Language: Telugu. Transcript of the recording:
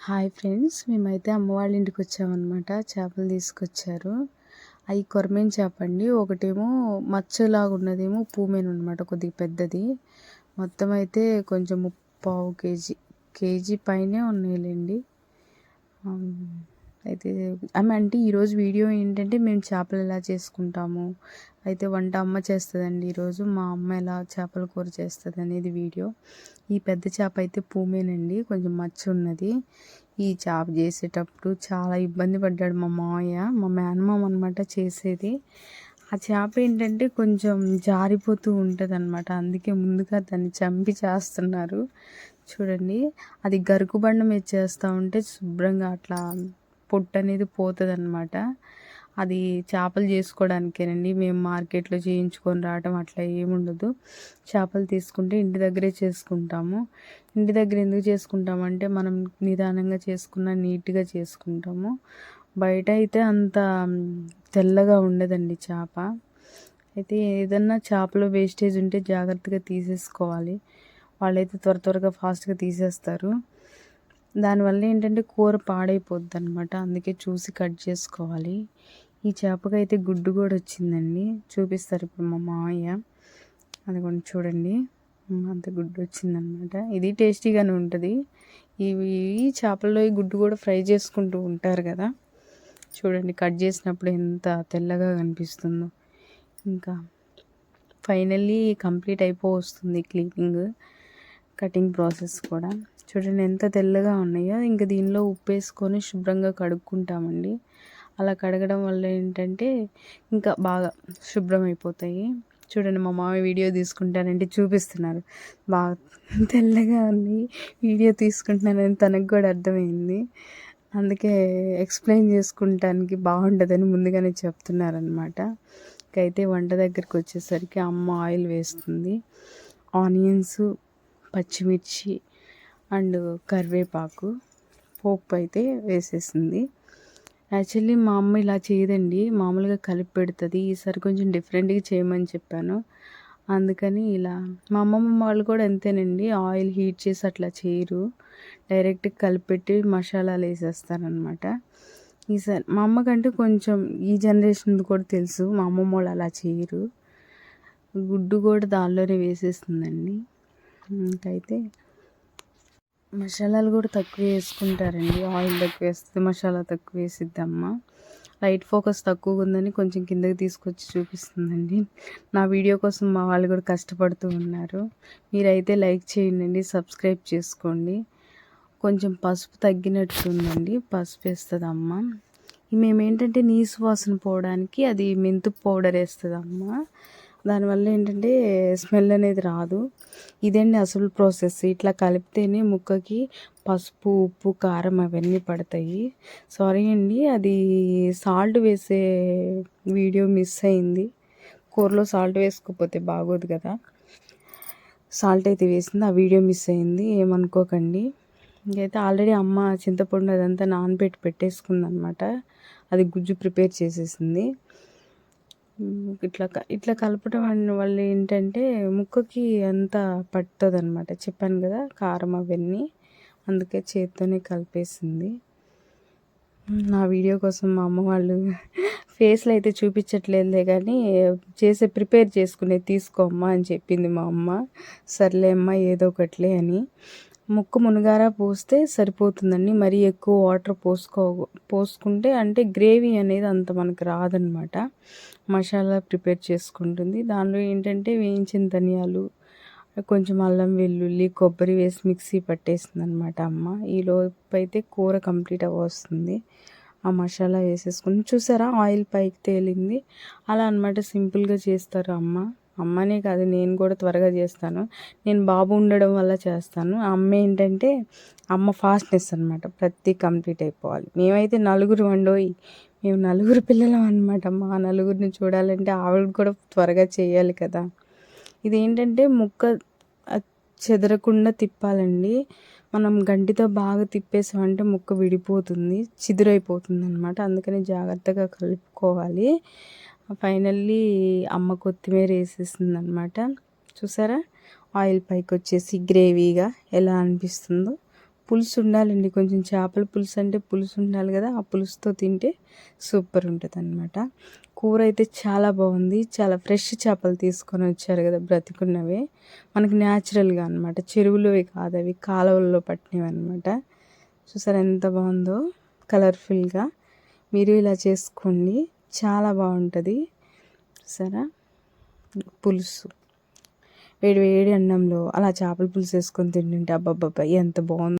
హాయ్ ఫ్రెండ్స్ మేమైతే అమ్మ వాళ్ళ ఇంటికి వచ్చామన్నమాట. చేపలు తీసుకొచ్చారు. అవి కొరమేన్ చేప అండి? ఒకటేమో మచ్చలాగా ఉన్నదేమో పూమెన్ అనమాట కొద్దిగా పెద్దది. మొత్తం అయితే కొంచెం ముప్పావు కేజీ కేజీ పైనే ఉన్నాయిలేండి. అయితే ఆమె అంటే ఈరోజు వీడియో ఏంటంటే మేము చేపలు ఎలా చేసుకుంటాము. అయితే వంట అమ్మ చేస్తుందండి ఈరోజు మా అమ్మ ఎలా చేపల కూర చేస్తుంది అనేది వీడియో. ఈ పెద్ద చేప అయితే పూమేనండి. కొంచెం మచ్చ ఉన్నది ఈ చేప చేసేటప్పుడు చాలా ఇబ్బంది పడ్డాడు మా మావయ్య. మా మేనమామ అనమాట చేసేది. ఆ చేప ఏంటంటే కొంచెం జారిపోతూ ఉంటుంది అనమాట అందుకే ముందుగా దాన్ని చంపి చేస్తున్నారు. చూడండి. అది గరుకుబండం మీద చేస్తూ ఉంటే శుభ్రంగా అట్లా పొట్టు అనేది పోతుంది అనమాట అది చేపలు చేసుకోవడానికేనండి మేము మార్కెట్లో చేయించుకొని రావడం అట్లా ఏముండదు. చేపలు తీసుకుంటే ఇంటి దగ్గరే చేసుకుంటాము. ఇంటి దగ్గర ఎందుకు చేసుకుంటామంటే మనం నిదానంగా చేసుకున్న నీట్గా చేసుకుంటాము. బయట అయితే అంత తెల్లగా ఉండదండి చేప. అయితే ఏదన్నా చేపలో వేస్టేజ్ ఉంటే జాగ్రత్తగా తీసేసుకోవాలి. వాళ్ళైతే త్వర త్వరగా ఫాస్ట్గా తీసేస్తారు. దానివల్ల ఏంటంటే కూర పాడైపోద్ది అనమాట అందుకే చూసి కట్ చేసుకోవాలి. ఈ చేపకైతే గుడ్డు కూడా వచ్చిందండి. చూపిస్తారు ఇప్పుడు మా మామయ్య అది కొంచెం చూడండి అంత గుడ్డు వచ్చిందనమాట ఇది టేస్టీగానే ఉంటుంది. ఇవి చేపల్లో ఈ గుడ్డు కూడా ఫ్రై చేసుకుంటూ ఉంటారు కదా. చూడండి కట్ చేసినప్పుడు ఎంత తెల్లగా కనిపిస్తుందో. ఇంకా ఫైనల్లీ కంప్లీట్ అయిపో వస్తుంది క్లీనింగ్. కటింగ్ ప్రాసెస్ కూడా. చూడండి ఎంత తెల్లగా ఉన్నాయో. ఇంకా దీనిలో ఉప్పు వేసుకొని శుభ్రంగా కడుక్కుంటామండి. అలా కడగడం వల్ల ఏంటంటే ఇంకా బాగా శుభ్రం అయిపోతాయి చూడండి మా మామ వీడియో తీసుకుంటానంటే చూపిస్తున్నారు. బాగా తెల్లగా ఉంది. వీడియో తీసుకుంటున్నానని తనకు కూడా అర్థమైంది. అందుకే ఎక్స్ప్లెయిన్ చేసుకుంటానికి బాగుంటుందని ముందుగానే చెప్తున్నారనమాట అయితే వంట దగ్గరికి వచ్చేసరికి అమ్మ ఆయిల్ వేస్తుంది. ఆనియన్స్ పచ్చిమిర్చి అండ్ కరివేపాకు పోపు అయితే వేసేసింది. యాక్చువల్లీ మా అమ్మ ఇలా చేయదండి. మామూలుగా కలిపి పెడుతుంది. ఈసారి కొంచెం డిఫరెంట్గా చేయమని చెప్పాను. అందుకని ఇలా మా అమ్మమ్మ వాళ్ళు కూడా అంతేనండి. ఆయిల్ హీట్ చేసి అట్లా చేయరు. డైరెక్ట్గా కలిపెట్టి మసాలాలు వేసేస్తారనమాట ఈసారి మా అమ్మకంటే కొంచెం ఈ జనరేషన్ కూడా తెలుసు. మా అమ్మమ్మ వాళ్ళు అలా చేయరు. గుడ్డు కూడా దానిలోనే వేసేస్తుందండి. ఇంకైతే మసాలాలు కూడా తక్కువ వేసుకుంటారండి. ఆయిల్ తక్కువ వేస్తుంది మసాలా తక్కువ వేసిద్దమ్మ. లైట్ ఫోకస్ తక్కువగా ఉందని కొంచెం కిందకి తీసుకొచ్చి చూపిస్తుందండి. నా వీడియో కోసం మా వాళ్ళు కూడా కష్టపడుతూ ఉన్నారు. మీరైతే లైక్ చేయండి సబ్స్క్రైబ్ చేసుకోండి. కొంచెం పసుపు తగ్గినట్టుందండి పసుపు వేస్తుంది అమ్మ మేమేంటంటే నీసు వాసన పోవడానికి అది మెంతు పౌడర్ వేస్తుంది అమ్మ దానివల్ల ఏంటంటే స్మెల్ అనేది రాదు. ఇదండి అసలు ప్రాసెస్? ఇట్లా కలిపితేనే ముక్కకి పసుపు ఉప్పు కారం అవన్నీ పడతాయి. సారీ అండి అది సాల్ట్ వేసే వీడియో మిస్ అయింది. కూరలో సాల్ట్ వేసుకోకపోతే బాగోదు కదా. సాల్ట్ అయితే వేసింది ఆ వీడియో మిస్ అయింది. ఏమనుకోకండి. ఇంకైతే ఆల్రెడీ అమ్మ చింతపండు అదంతా నానబెట్టి పెట్టేసుకుంది అనమాట అది గుజ్జు ప్రిపేర్ చేసేసింది. ఇట్లా ఇట్లా కలపటం వల్ల ఏంటంటే ముక్కకి అంత పడుతుంది అనమాట చెప్పాను కదా కారం అవన్నీ అందుకే చేత్తోనే కలిపేసింది. నా వీడియో కోసం మా అమ్మ వాళ్ళు ఫేస్లో అయితే చూపించట్లేదులే కానీ చేసే ప్రిపేర్ చేసుకునే తీసుకోమ్మా అని చెప్పింది మా అమ్మ. సర్లే అమ్మ ఏదో ఒకట్లే అని. ముక్కు మునగారా పోస్తే సరిపోతుందండి. మరీ ఎక్కువ వాటర్ పోసుకో పోసుకుంటే అంటే గ్రేవీ అనేది అంత మనకు రాదనమాట. మసాలా ప్రిపేర్ చేసుకుంటుంది. దానిలో ఏంటంటే వేయించిన ధనియాలు కొంచెం అల్లం వెల్లుల్లి కొబ్బరి వేసి మిక్సీ పట్టేసింది అనమాట అమ్మ. ఈలోపు అయితే కూర కంప్లీట్ అవ్వస్తుంది. ఆ మసాలా వేసేసుకుని చూసారా? ఆయిల్ పైకి తేలింది. అలా అనమాట సింపుల్గా చేస్తారు అమ్మ. అమ్మనే కాదు నేను కూడా త్వరగా చేస్తాను. నేను బాబు ఉండడం వల్ల చేస్తాను. అమ్మ ఏంటంటే అమ్మ ఫాస్ట్నెస్ అనమాట ప్రతి కంప్లీట్ అయిపోవాలి. మేమైతే నలుగురు వండోయి. మేము నలుగురు పిల్లలం అనమాట మా నలుగురిని చూడాలంటే ఆవిడ కూడా త్వరగా చేయాలి కదా. ఇదేంటంటే ముక్క చెదరకుండా తిప్పాలండి. మనం గంటితో బాగా తిప్పేసామంటే ముక్క విడిపోతుంది చిదురైపోతుంది అనమాట అందుకని జాగ్రత్తగా కలుపుకోవాలి. ఫైనల్లీ అమ్మ కొత్తిమీర వేసేసింది అనమాట చూసారా? ఆయిల్ పైకి వచ్చేసి గ్రేవీగా ఎలా అనిపిస్తుందో. పులుసు ఉండాలండి. కొంచెం చేపల పులుసు అంటే పులుసు ఉండాలి కదా ఆ పులుసుతో తింటే సూపర్ ఉంటుంది అనమాట కూర అయితే చాలా బాగుంది. చాలా ఫ్రెష్ చేపలు తీసుకొని వచ్చారు కదా బ్రతికున్నవే. మనకి న్యాచురల్గా అనమాట చెరువులోవి కాదు అవి కాలువల్లో పట్టినవి అనమాట చూసారా ఎంత బాగుందో? కలర్ఫుల్గా. మీరు ఇలా చేసుకోండి. చాలా బాగుంటుంది. సరే పులుసు. వేడి వేడి అన్నంలో అలా చేపల పులుసు వేసుకొని తింటుంటే అబ్బబ్బబ్బా ఎంత బాగుంది.